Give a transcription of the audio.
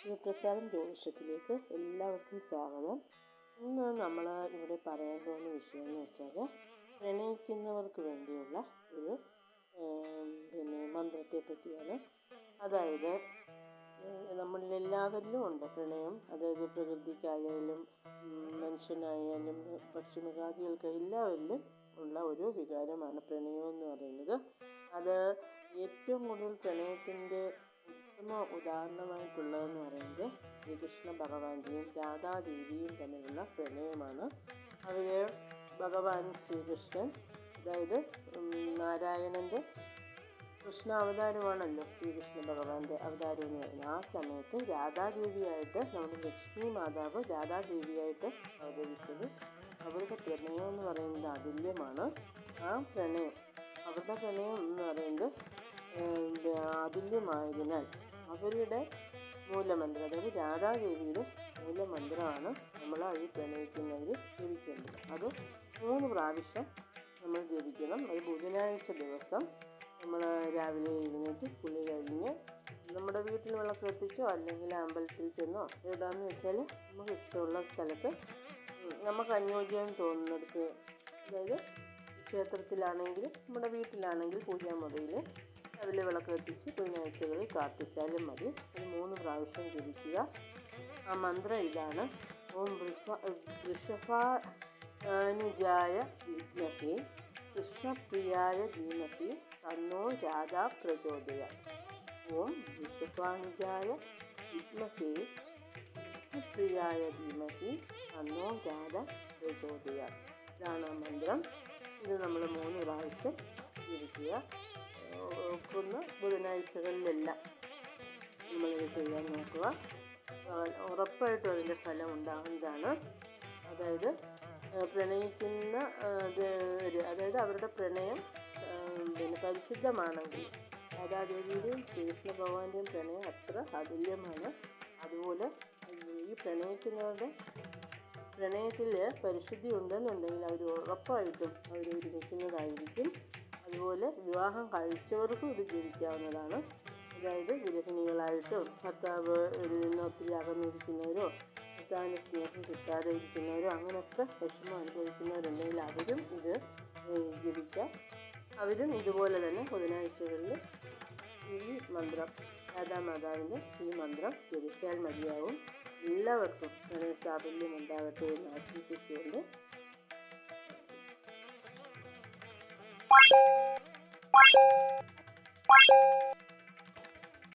ശിവപ്രസാദം ജ്യോതിഷത്തിലേക്ക് എല്ലാവർക്കും സ്വാഗതം. ഇന്ന് നമ്മൾ ഇവിടെ പറയാൻ പോകുന്ന വിഷയം എന്ന് വെച്ചാൽ പ്രണയിക്കുന്നവർക്ക് വേണ്ടിയുള്ള ഒരു പിന്നെ മന്ത്രത്തെ പറ്റിയാണ്. അതായത് നമ്മളിൽ എല്ലാവരിലും ഉണ്ട് പ്രണയം. അതായത് പ്രകൃതിക്കായാലും മനുഷ്യനായാലും പക്ഷിമൃഗാദികൾക്ക് എല്ലാവരിലും ഉള്ള ഒരു വികാരമാണ് പ്രണയം എന്ന് പറയുന്നത്. അത് ഏറ്റവും കൂടുതൽ പ്രണയത്തിന്റെ ഉത്തമ ഉദാഹരണമായിട്ടുള്ളതെന്ന് പറയുന്നത് ശ്രീകൃഷ്ണ ഭഗവാന്റെയും രാധാദേവിയും തമ്മിലുള്ള പ്രണയമാണ്. അവരെ ഭഗവാൻ ശ്രീകൃഷ്ണൻ അതായത് നാരായണന്റെ കൃഷ്ണ അവതാരമാണല്ലോ ശ്രീകൃഷ്ണ ഭഗവാന്റെ അവതാരം എന്ന് പറയുന്നത്. ആ സമയത്ത് രാധാദേവിയായിട്ട് നമ്മുടെ ലക്ഷ്മി മാതാവ് രാധാദേവിയായിട്ട് അവതരിച്ചത് അവരുടെ പ്രണയം എന്ന് പറയുന്നത് അതുല്യമാണ്. ആ പ്രണയം അവരുടെ പ്രണയം എന്ന് പറയുന്നത് അതുല്യമായതിനാൽ അവരുടെ മൂലമന്ത്രം അതായത് രാധാദേവിയുടെ മൂലമന്ത്രമാണ് നമ്മൾ ഈ പ്രണയിക്കുന്നവർ ജപിക്കേണ്ടത്. അത് മൂന്ന് പ്രാവശ്യം നമ്മൾ ജപിക്കണം. അത് ബുധനാഴ്ച ദിവസം നമ്മൾ രാവിലെ എഴുന്നേറ്റ് കുളി കഴിഞ്ഞ് നമ്മുടെ വീട്ടിൽ വിളക്ക് എത്തിച്ചോ അല്ലെങ്കിൽ അമ്പലത്തിൽ ചെന്നോ എവിടാന്ന് വെച്ചാൽ നമുക്ക് ഇഷ്ടമുള്ള സ്ഥലത്ത് നമുക്ക് അനുയോജ്യം തോന്നുന്നിടത്ത് അതായത് ക്ഷേത്രത്തിലാണെങ്കിൽ നമ്മുടെ വീട്ടിലാണെങ്കിൽ പൂജാമുറിയിൽ രാവിലെ വിളക്ക് കത്തിച്ച് കുഞ്ഞാഴ്ചകളിൽ പ്രാർത്ഥിച്ചാലും മതി. ഒരു മൂന്ന് പ്രാവശ്യം ജപിക്കുക ആ മന്ത്രം ഇതാണ്. ഓം വൃഷഭാനുജായ വിദ്മഹേ കൃഷ്ണപ്രിയായ ധീമഹി തന്നോ രാധാ പ്രചോദയ. ഓം വൃഷഭാനുജായ വിദ്മഹേ കൃഷ്ണപ്രിയായ ധീമഹി തന്നോ രാധ പ്രചോദയ. ഇതാണ് ആ മന്ത്രം. ഇത് നമ്മൾ മൂന്ന് പ്രാവശ്യം ജപിക്കുക നോക്കുന്ന ബുധനാഴ്ചകളിലെല്ലാം നമ്മളിത് ചെയ്യാൻ നോക്കുക. ഉറപ്പായിട്ടും അതിന്റെ ഫലം ഉണ്ടാകുന്നതാണ് അതായത് പ്രണയിക്കുന്ന അതായത് അവരുടെ പ്രണയം പിന്നെ പരിശുദ്ധമാണെങ്കിൽ രാധാദേവിയുടെയും ശ്രീകൃഷ്ണ ഭഗവാന്റെയും പ്രണയം അത്ര അതുല്യമാണ്. അതുപോലെ ഈ പ്രണയിക്കുന്നവരുടെ പ്രണയത്തിൽ പരിശുദ്ധി ഉണ്ടെന്നുണ്ടെങ്കിൽ അവർ ഉറപ്പായിട്ടും അവർ ഒരുമിക്കുന്നതായിരിക്കും അതുപോലെ വിവാഹം കഴിച്ചവർക്കും ഇത് ജീവിക്കാവുന്നതാണ്. അതായത് ഗൃഹിണികളായിട്ടും ഭർത്താവ് നിന്ന് ഒത്തിരി അകന്നിരിക്കുന്നവരോ ഭർത്താവിന് സ്നേഹം കിട്ടാതെ ഇരിക്കുന്നവരോ അങ്ങനെയൊക്കെ വിഷമം അനുഭവിക്കുന്നവരുണ്ടെങ്കിൽ അവരും ഇത് ജീവിക്കാം. അവരും ഇതുപോലെ തന്നെ ബുധനാഴ്ചകളിൽ ഈ മന്ത്രം രാധാമാതാവിന്റെ ഈ മന്ത്രം ജപിച്ചാൽ മതിയാവും. എല്ലാവർക്കും സാഫല്യം ഉണ്ടാകട്ടെ എന്ന് ആശംസിച്ചുകൊണ്ട്